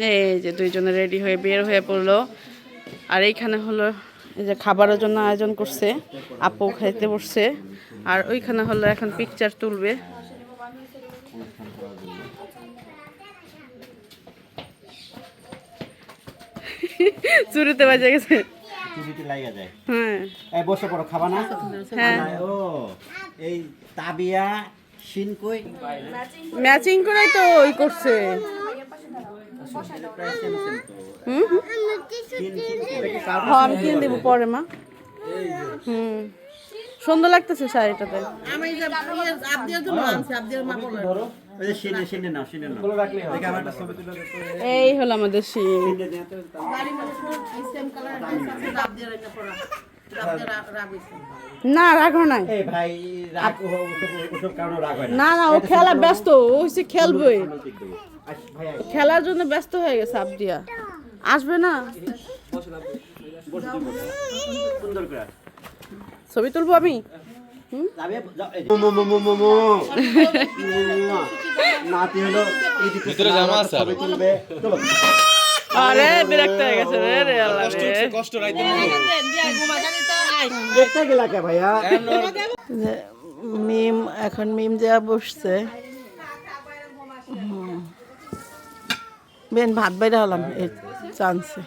এই যে দুইজনে রেডি হয়ে বের হয়ে পড়ল। আর এইখানে হলো এই যে খাবারের জন্য আয়োজন করছে আপু খাইতে বসছে। আর ওইখানে হলো এখন পিকচার তুলবে। চুরিতে বাজে গেছে। চুরিতে লাগা যায়। হ্যাঁ। এই বসে পড়ো খাবা না? হ্যাঁ। ও এই তাবিয়া ম্যাচিং করেই তো ওই করছে। হুম কিনে দেবো পরে মা। হুম। সুন্দর লাগতেছে শাড়িটাতে। এই হলো আমাদের তো না রাখো নাই। না। না ও খেলা ব্যস্ত ও হচ্ছে খেলবই। খেলার জন্য ব্যস্ত হয়ে গেছে আবদিয়া। আসবে না? বসে তুই বসে। সুন্দর করে ছবি তুলবো আমি যে- আরে বিরক্ত হয়ে গেছে রে রে আল্লাহ কষ্ট রাইতে দেখতে গেলা কে ভাইয়া মিম এখন মিম দেওয়া বসছে। বেন, ভাত বাইরে হলাম, এই চান্সে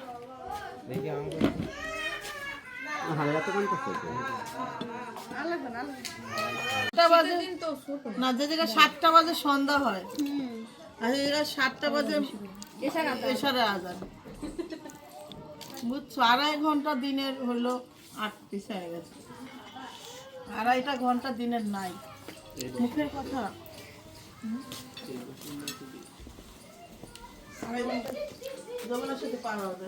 সাতটা বাজে সন্ধ্যা হয়, আর সাতটা বুঝছ, আড়াই ঘণ্টা দিনের হলো আট পিস হয়ে গেছে। আড়াইটা ঘণ্টা দিনের নাই। মুখের কথা। যমুনার সাথে পার হবে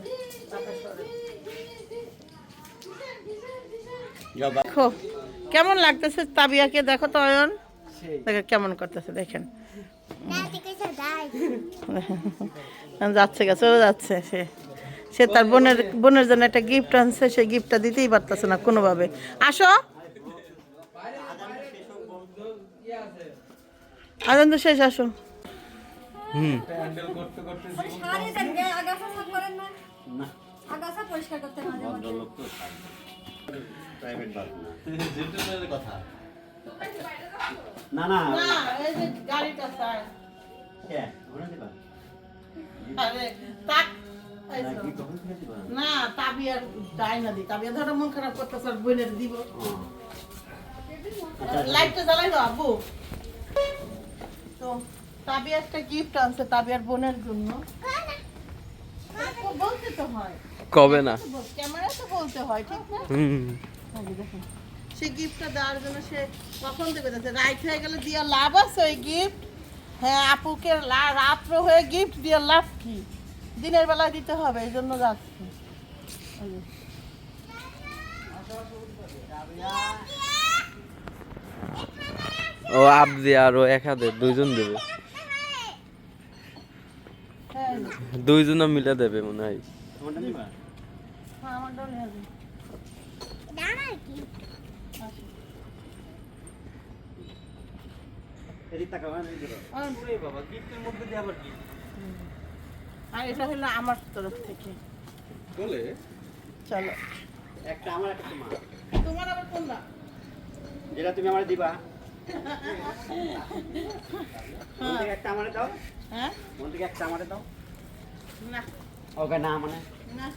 দেখো কেমন লাগতেছে তাবিয়াকে? দেখো তো অয়ন। দেখো কেমন করতেছে দেখেন। যাচ্ছে গা চলে যাচ্ছে সে। সে তার বোনের বোনের জন্য একটা গিফট আনছে সে গিফটটা দিতেই পারতেছে না কোনোভাবে। আসো। আনন্দ শেষ আসো। না। আগাছা পরিষ্কার করতে মাঝে মাঝে ভদ্রলোক তো প্রাইভেট বাস না। না না। এই যে গাড়িটা স্যার দিবা? আরে তাক। না, না তাবিয়ার না দি। তাবিয়া ধরো মন খারাপ করতেছে আর বোনের দিব। লাইটটা জ্বালাই দাও আব্বু। তো তাবিয়া একটা গিফট আনছে তাবিয়ার বোনের জন্য। বলতে তো হয়। কবে না? ক্যামেরা তো বলতে হয় ঠিক না? হুম। এই যে দেখুন। সে গিফটটা দেওয়ার জন্য সে কখন যাচ্ছে? রাইট হয়ে গেলে দিয়া লাভ আছে ওই গিফট হ্যাঁ আপুকে রাত্র হয়ে গিফট দিয়ে লাভ কি? দিনের বেলা দিতে হবে এই জন্য যাচ্ছে। ও আবদি আর ও এক হাতে দুইজন দেবে। হ্যাঁ। দুইজনে মিলে দেবে মনে হয়। হ্যাঁ হ্যাঁ। আর এটা হলো আমার তরফ থেকে। বলে? চলো। একটা আমার একটা তোমার। তোমার আবার কোনটা? যেটা তুমি আমার দিবা। মন একটা আমারে দাও। হ্যাঁ? একটা আমারে দাও। না। ওকে না মানে? না।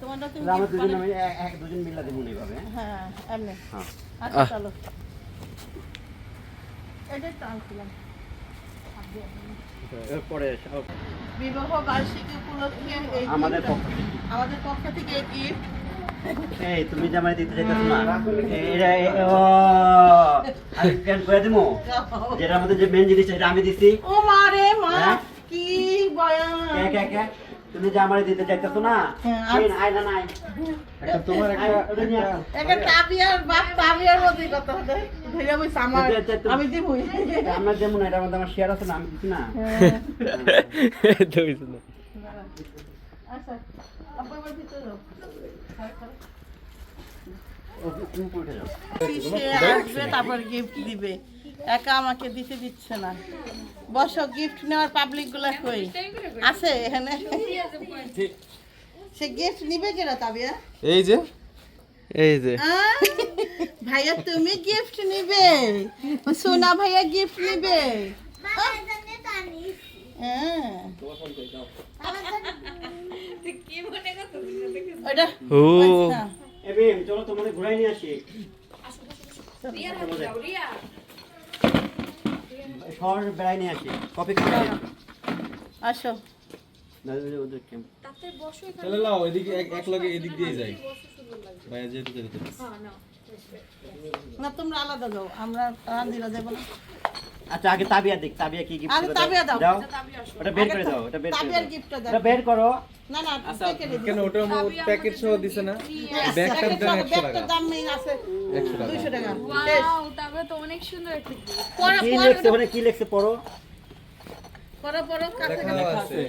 তোমারটা তুমি আমরা দুজন আমি এক- এক দুজন মিলা দেবো না এইভাবে হ্যাঁ? হ্যাঁ এমনি। হ্যাঁ। আচ্ছা চলো। এটাই তো এরপরে বিবাহ বার্ষিকী উপলক্ষে আমাদের পক্ষ থেকে। আমাদের পক্ষ থেকে এই গিফট এই তুমি যে দিতে চাইতেছ না এটা ও আমি স্ক্যান করে দিমু? যেটার মধ্যে যে মেন জিনিস এটা আমি দিছি। ও মা রে মা। হ্যাঁ? কি বয়ান কে কে কে? তুমি যে আমার দিতে চাইতেছ না? হ্যাঁ, আর- না নাই একটা তোমার একটা একটা তাবিয়ার বাপ তাবিয়ার মধ্যে কথা হতে ধরে বইছে আমার। আমি যেমন শেয়ার আছে না আমি না। দুইজনে আচ্ছা আপু ভিতরে যাও। তারপর গিফট দিবে। একা আমাকে দিতে দিচ্ছে না। বসো গিফট নেওয়ার পাবলিকগুলা কই? আছে এখানে? সে গিফট নিবে কেনা তাবিয়া? এই যে। এই যে। ভাইয়া তুমি গিফট নিবে? সোনা ভাইয়া গিফট নিবে? হ্যাঁ। ওটা ও আচ্ছা। এবিএম চলো তোমাদের ঘুরাই নিয়ে আসি শহর বেড়াই নিয়ে আসি কপি খাবে আসো। চলে নাও এদিকে এক এক লগে এদিক দিয়ে যাই। ভাইয়া যেহেতু যেতে না তোমরা আলাদা যাও আমরা রান্দিরা যাব না। আচ্ছা আগে তাবিয়া দেখ তাবিয়া কি গিফট আগে তাবিয়া দাও। দাও। ওটা বের করে দাও ওটা বের করে তাবিয়ার দাও। গিফটটা ওটা বের করো। না না দিও। কেন ওটার প্যাকেট সহ দিছে না? ব্যাগটার দাম একশো ব্যাগটার দাম নেই আছে। একশো টাকা। দুইশো টাকা। ওয়াও তারপরে তো অনেক সুন্দর একটা। পড়ো কি পড়ো লেখছে ওখানে কি লেখছে পড়ো। পড়ো পড়ো কাছে লেখা আছে।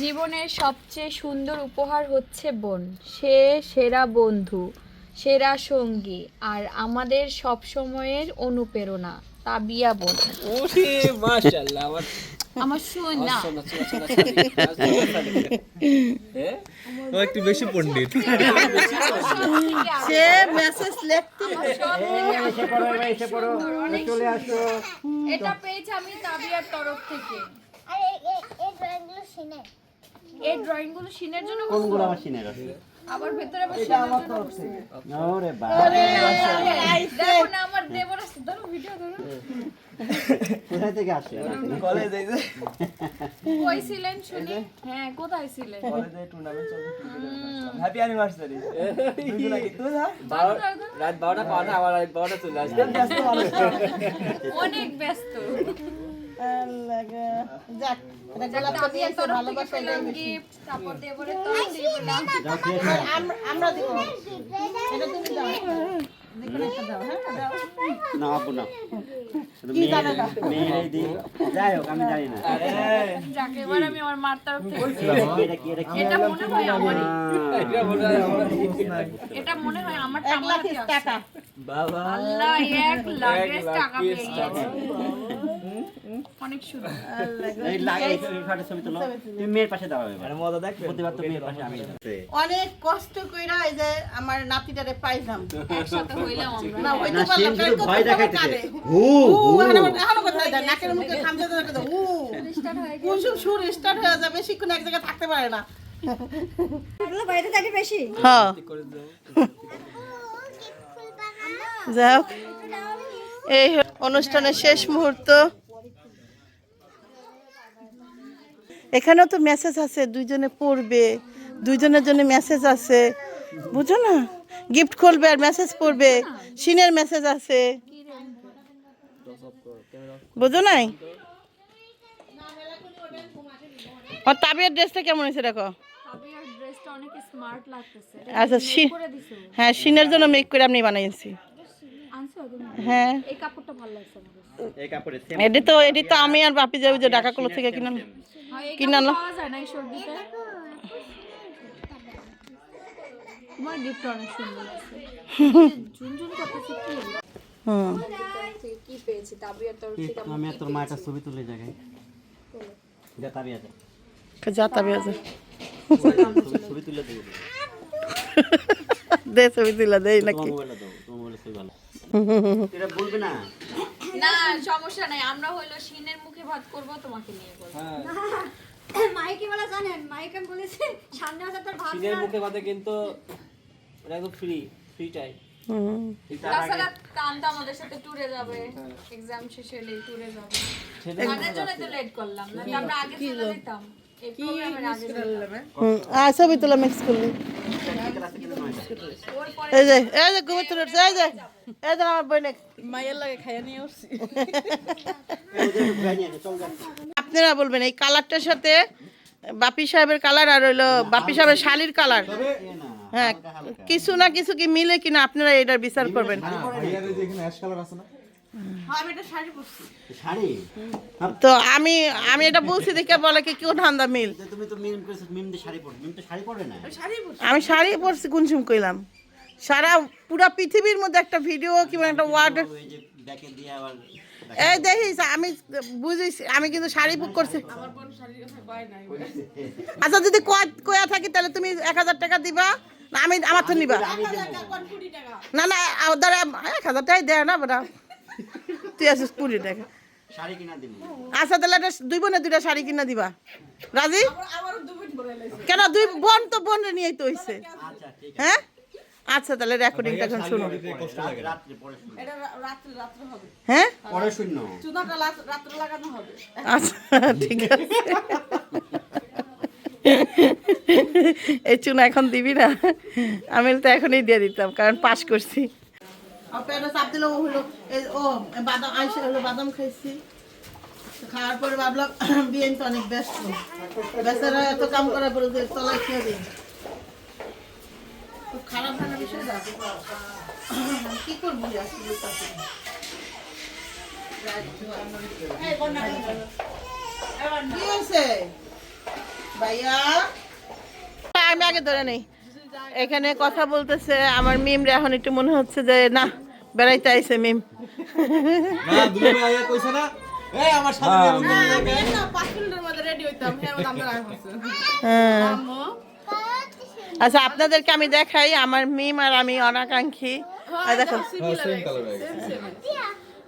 জীবনের সবচেয়ে সুন্দর উপহার হচ্ছে বোন। সে সেরা বন্ধু। সেরা সঙ্গী আর আমাদের সব সময়ের অনুপ্রেরণা তাবিয়া বোন ওরে মাশাআল্লাহ আমার আমার শোন না ও একটু বেশি পণ্ডিত সে মেসেজ লিখতে এসে পড়ো এসে পড়ো চলে আসো এটা পেয়েছি আমি তাবিয়ার তরফ থেকে এই ড্রয়িংগুলো সিনের জন্য কোনগুলো আমার সিনের আছে আবার ভেতরে আবার সিনের জন্য ওরে বাবা। দেখো না আমার দেবর আছে ধরো ভিডিও ধরো। কোথায় থেকে আসে? কলেজ যে কই ছিলেন শুনি? হ্যাঁ কোথায় ছিলেন? কলেজে টুর্নামেন্ট চলছে হ্যাপি অ্যানিভার্সারি রাত 12টা পাওয়া না আবার রাত 12টা চলে আসবে। অনেক ব্যস্ত। যাক আমরা- আমরা দিব। এটা তুমি দাও। দেখো একটা দাও হ্যাঁ দাও। না আপু না? মেয়েরাই দিই যাই হোক আমি জানি না। যাকে এবার আমি আমার মার তরফ থেকে এটা কি এটা কি এটা মনে হয় আমার এটা মনে হয় আমার। টাকা। বাবা আল্লাহ এক লাখ টাকা পেয়ে গেছে অনেক সুন্দর। এই লাগে এই ফটো ছবি তোলো। তুমি মেয়ের পাশে দাও এবার। আরে মজা দেখবে। প্রতিবার তো মেয়ের পাশে আমি অনেক কষ্ট কইরা এই যে আমার নাতিটারে পাইলাম। একসাথে হইলাম আমরা। না হইতে পারলাম সিন না, শুধু কত ভয় দেখাইতেছে। হু হু এখনও এখনও কোথায় যায় নাকের মুখে খামচা ধরে কথা উ কোন সুর স্টার্ট হয়ে যাবে বেশিক্ষণ এক জায়গায় থাকতে পারে না। বাইরে থাকে বেশি? হ্যাঁ। যাই হোক এই অনুষ্ঠানের শেষ মুহূর্ত। এখানেও তো মেসেজ আছে দুইজনে পড়বে দুইজনের জন্য মেসেজ আছে। বুঝো না? গিফট খুলবে আর মেসেজ পড়বে সিনের মেসেজ আছে। বুঝো নাই? আর তাবিয়ার ড্রেসটা কেমন হয়েছে দেখো? আচ্ছা হ্যাঁ সিনের জন্য মেক করে আপনি বানাইছি। হ্যাঁ। এই কাপড়টা ভালো লাগছে এটি তো এটি তো আমি আর বাপি যাব যে ঢাকাগুলো থেকে কিনে। হয় এই কি কাপড় নালো? পাওয়া যায় না এই সর্দিতে তোমার গিফট অনেক সুন্দর লাগছে ঝুনঝুন করতেছে কি হুম। থেকে কি পেয়েছি? তাবিয়ার তরফ থেকে আমি তোর মা একটা ছবি তুলে জায়গায় আছে যা তাবি আছে ছবি তুলে দেবো। দে দেই নাকি। এটা বলবে না। না সমস্যা নাই। আমরা হইল সিনের মুখে ভাত করব তোমাকে নিয়ে করব মাইকে বলা জানেন মাইকে বলেছে সামনে মাসে তোর ভাব সিনের মুখে কথা কিন্তু এটা একদম ফ্রি ফ্রি টাইম। তাছাড়া আমাদের সাথে ট্যুরে যাবে। এক্সাম শেষ হলে ট্যুরে যাবে। কানের জন্য তো লেট করলাম না আমরা আগে চলে যেতাম। ছবি তোলা মিক্স করলি। এই যে এই যে ঘুমে তুলে এই যে এই যে আমার বইনে মায়ের লাগে খাইয়া নিয়ে আসছি। আপনারা বলবেন এই কালারটার সাথে বাপি সাহেবের কালার আর হইল বাপি সাহেবের শালির কালার? হ্যাঁ কিছু না কিছু কি মিলে কিনা আপনারা এটার বিচার করবেন। ভাইয়ার এই যে এখানে অ্যাশ কালার আছে না তো আমি আমি এটা বলছি দেখে বলে কি কেউ ঠান্ডা মিল? যে তুমি তো মিম করেছ মিম দিয়ে শাড়ি পরো। মিম তো শাড়ি পরে না আমি শাড়ি পরছি। কোন সময় কইলাম। সারা পুরা পৃথিবীর মধ্যে একটা ভিডিও কিংবা একটা ওয়ার্ড এই দেখিস আমি বুঝিস আমি কিন্তু শাড়ি বুক করছি। আচ্ছা যদি কয়া- কয়া থাকি তাহলে তুমি এক হাজার টাকা দিবা না আমি আমার তো নিবা। না না ওদের এক হাজার টাকাই দেয় না বেটা তুই আসিস কুড়ি টাকা। শাড়ি আচ্ছা তাহলে একটা দুই বোনে দুইটা শাড়ি কিনা দিবা। রাজি? কেন দুই বোন তো বোন নিয়েই তো হইছে। আচ্ছা হ্যাঁ? আচ্ছা তাহলে রেকর্ডিংটা এখন শুনো দিতে কষ্ট লাগে আছে না। রাত্রে পরে শুনো। রাত্রে রাত্রে হবে। হ্যাঁ? পরে শূন্য। চুনাটা রাত্রে লাগানো হবে। আচ্ছা ঠিক আছে। এই চুনা এখন দিবি না? আমি তো এখনই দিয়ে দিতাম কারণ পাস করছি। পেটে চাপ দিলে ও হলো ও বাদাম আইসে হলো বাদাম খাইছি। খাওয়ার পরে ভাবলাম বিয়ে তো অনেক ব্যস্ত। বেচারা এত কাম করার পরে যে তলায় খেয়ে দিই। খুব খারাপ হয় কি করবি? কি হয়েছে? ভাইয়া? আমি আগে ধরে নেই। এখানে কথা বলতেছে আমার মিম রে এখন একটু মনে হচ্ছে যে না বেড়াইতে আইছে মিম। আমার সাথে আচ্ছা আপনাদেরকে আমি দেখাই আমার মিম আর আমি অনাকাঙ্ক্ষী। আর দেখো হ্যাঁ, গেছে।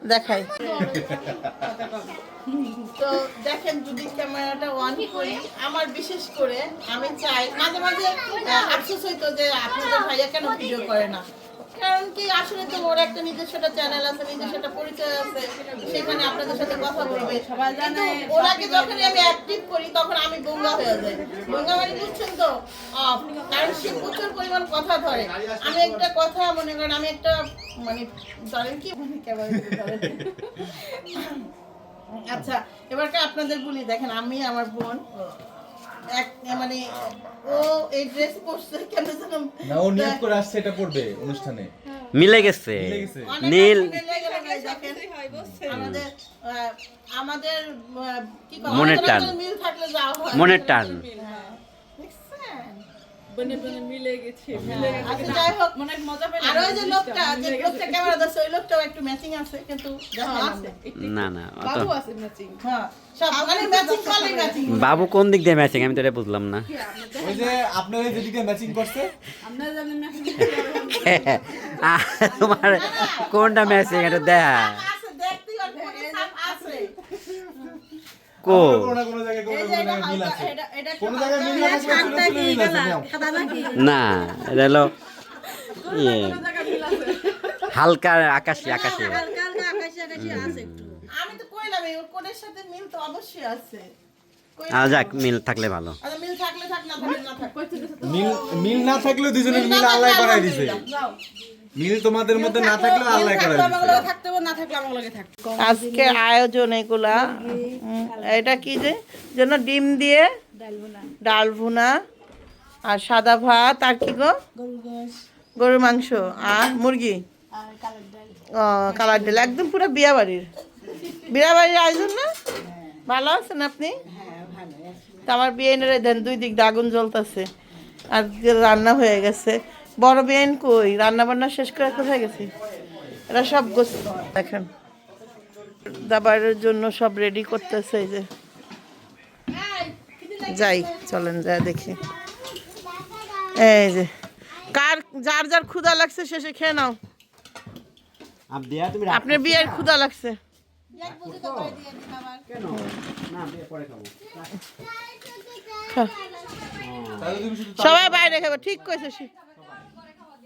দেখাই। তো দেখেন যদি ক্যামেরাটা অন করি আমার বিশেষ করে আমি চাই মাঝে মাঝে আফসোস হইতো যে আপনাদের ভাইয়া কেন ভিডিও করে না। কারণ কি আসলে তো ওর একটা নিজস্ব একটা চ্যানেল আছে নিজস্ব একটা পরিচয় আছে সেখানে আপনাদের সাথে কথা বলবে। সবাই জানে ওনাকে যখনই আমি অ্যাক্টিভ করি তখন আমি গঙ্গা হয়ে যাই। গঙ্গা মানে বুঝছেন তো কারণ সে প্রচুর পরিমাণ কথা ধরে। আমি একটা কথা মনে করেন আমি একটা মানে ধরেন কি? মানে কেমন আচ্ছা এবারকে আপনাদের বলি দেখেন আমি আমার বোন। এক মানে ও এই ড্রেস পরছে কেন যেন না ও নিয়ত করে আসছে এটা পড়বে অনুষ্ঠানে। মিলে গেছে। মিলে গেছে। নীল আমাদের কি কয়, মনের টান। মিল যাওয়া হয় মনের টান হ্যাঁ। দেখছেন? হ্যাঁ, আচ্ছা, যাই হোক, আর ওই যে লোকটা যে লোকটা ক্যামেরা ওই লোকটাও একটু ম্যাচিং আছে কিন্তু আমরা। না না। হ্যাঁ সব মানে ম্যাচিং করলে ম্যাচিং বাবু কোন দিক দিয়ে ম্যাচিং আমি তো এটা বুঝলাম না। ওই যে আপনারা যেদিকে ম্যাচিং করছে? আহ, তোমার কোনটা ম্যাচিং এটা দেখা। নাও। না এটা হলো ইয়ে। হালকা আকাশি আকাশি। আমি তো কইলাম এই ওর কোডের সাথে মিল তো অবশ্যই আছে। কই- আ যাক মিল থাকলে ভালো। আচ্ছা মিল না থাকলেও দুজনের মিল মিল না আল্লাহ করাই দিছে। যাও। মিল তোমাদের মধ্যে না থাকলেও আল্লাহ দিছে আজকে আয়োজন এগুলা। এটা কি যে? যেন ডিম দিয়ে ডাল ভুনা আর সাদা ভাত আর কি গো? গরুর মাংস। আর মুরগি? ও কালার ডাল। একদম পুরো বিয়া বাড়ির বিয়া বাড়ির আয়োজন না? ভালো আছেন আপনি? তা আমার বিয়েনের দেন দুই দিক দিয়ে আগুন জ্বলতেছে। আর রান্না হয়ে গেছে। বড় বিয়েন কই? রান্না বান্না শেষ করে কোথায় গেছে? এরা সব গোছ দেখেন। দাবারের জন্য সব রেডি করতেছে এই যে। যাই চলেন যা দেখি। এই যে কার যার যার ক্ষুধা লাগছে শেষে খেয়ে নাও। আপনার বিয়ের ক্ষুধা লাগছে। সবাই বাইরে খাবে ঠিক কইছে সে।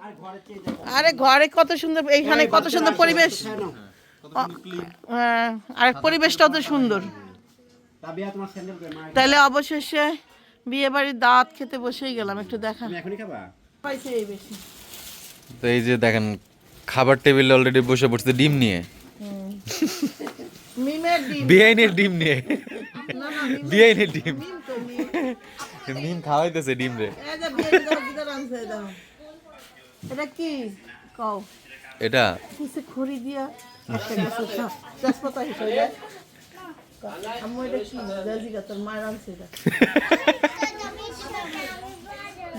আর ঘরে চেয়ে যাব আরে ঘরে কত সুন্দর এইখানে কত সুন্দর পরিবেশ। ক্লিন হ্যাঁ, আর পরিবেশটাও তো সুন্দর। তাহলে অবশেষে বিয়ে বাড়ির দাওয়াত খেতে বসেই গেলাম একটু দেখা। তো এই যে দেখেন খাবার টেবিলে অলরেডি বসে পড়ছে ডিম নিয়ে। মিমের ডিম। বিআইনের ডিম নিয়ে। না না মিম বিআইনের ডিম। মিম খাওয়াইতেছে ডিম রে। এটা কি? কও। এটা? কিসে খড়ি দিয়া একটা কিছু তেজপাতা হিসেবে। আম্মু এটা কি? জিগা তোর মায়ের আনছে এটা।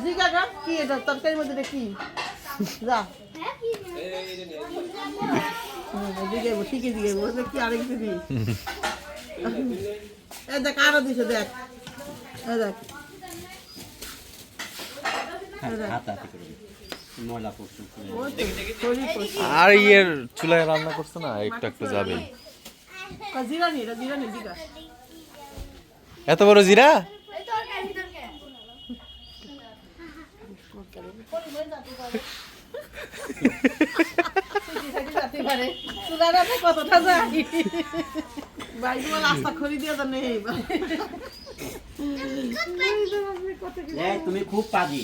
জিগা গা কি এটা? তরকারির মধ্যে এটা কি? যা। ঠিকই। দেখ কি আরেক দিদি এ দেখ আরও দিছে দেখ। এ দেখ। হাতা হাতি করে আর ইয়ের চুলায় রান্না করছে না একটু একটু যাবে এত বড় জিরা কতটা যায় বাইক রাস্তা খড়ি দিয়ে তো নেই তুমি খুব পাজি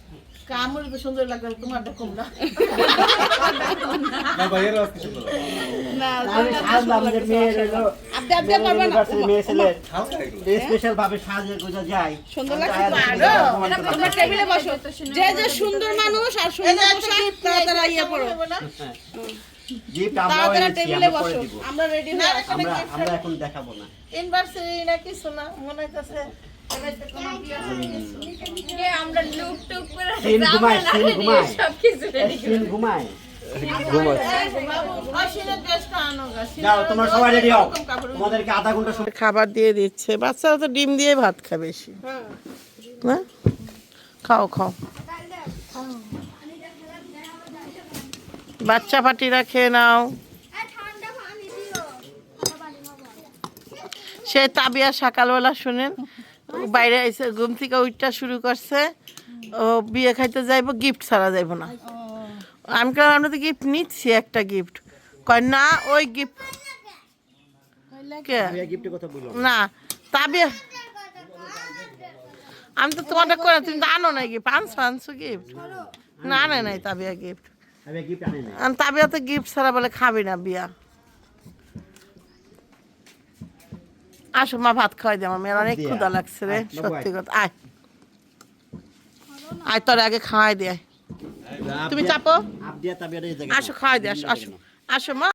কামুর সুন্দর লাগবে তোমারটা কম না না ভাইয়ের আজকে সুন্দর না আমি সাজলাম যে মেয়ের হলো আপনি আপনি পারবেন না ইউনিভার্সিটির মেয়ে ছেলের হালকা এগুলো স্পেশাল ভাবে সাজে গোজা যায়। সুন্দর লাগছে তো আরও তোমরা। টেবিলে বসো। যে যে সুন্দর মানুষ আর সুন্দর পোশাক ইয়ে পড়ো আমরা হয়ে আমরা এখন দেখাবো না। ইউনিভার্সিটি না কিছু না মনে হইতাছে আমরা লুক টুক করে সবকিছু ঘুমায়। খাবার দিয়ে দিচ্ছে। বাচ্চারা তো ডিম দিয়ে ভাত খাবে বেশি। না? খাও খাও। বাচ্চা পাটিরা খেয়ে নাও। ঠান্ডা পানি দিও সে তাবিয়া সকালবেলা শুনেন? বাইরে আইসে ঘুম থেকে উঠটা শুরু করছে। ও বিয়ে খাইতে যাইব গিফট ছাড়া যাইব না। আমি কারণ আমরা তো গিফট নিচ্ছি একটা গিফট কয় না ওই গিফট না তাবিয়া। আমি তো তোমারটা করে তুমি তো আনো নাই গিফট আনছো আনছো গিফট না আনে নাই তাবিয়া গিফট তাবিয়া তো গিফট ছাড়া বলে খাবি না বিয়া। আসো মা ভাত খাওয়াই দে আমার মেয়ের অনেক। ক্ষুদা লাগছে রে সত্যি কথা আয়। আয় তোর আগে খাওয়াই দেয় তুমি চাপো? আসো খাওয়াই দে আসো আসো। আসো মা।